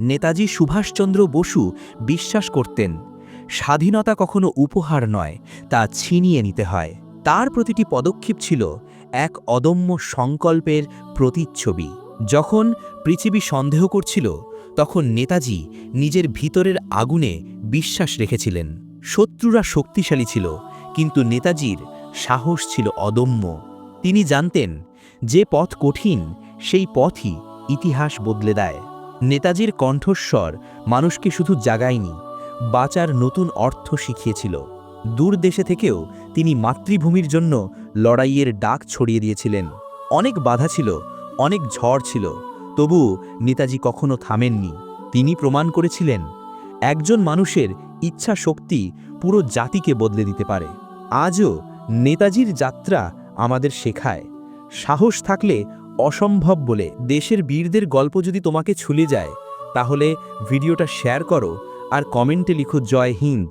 নেতাজি সুভাষচন্দ্র বসু বিশ্বাস করতেন, স্বাধীনতা কখনো উপহার নয়, তা ছিনিয়ে নিতে হয়। তার প্রতিটি পদক্ষেপ ছিল এক অদম্য সংকল্পের প্রতিচ্ছবি। যখন পৃথিবী সন্দেহ করছিল, তখন নেতাজি নিজের ভিতরের আগুনে বিশ্বাস রেখেছিলেন। শত্রুরা শক্তিশালী ছিল, কিন্তু নেতাজির সাহস ছিল অদম্য। তিনি জানতেন, যে পথ কঠিন, সেই পথই ইতিহাস বদলে দেয়। নেতাজির কণ্ঠস্বর মানুষকে শুধু জাগায়নি, বাঁচার নতুন অর্থ শিখিয়েছিল। দূর দেশে থেকেও তিনি মাতৃভূমির জন্য লড়াইয়ের ডাক ছড়িয়ে দিয়েছিলেন। অনেক বাধা ছিল, অনেক ঝড় ছিল, তবু নেতাজি কখনো থামেননি। তিনি প্রমাণ করেছিলেন, একজন মানুষের ইচ্ছা শক্তি পুরো জাতিকে বদলে দিতে পারে। আজও নেতাজির যাত্রা আমাদের শেখায়, সাহস থাকলে অসম্ভব বলে দেশের বীরদের গল্প যদি তোমাকে ছুলে যায়, তাহলে ভিডিওটা শেয়ার করো আর কমেন্টে লিখো জয় হিন্দ।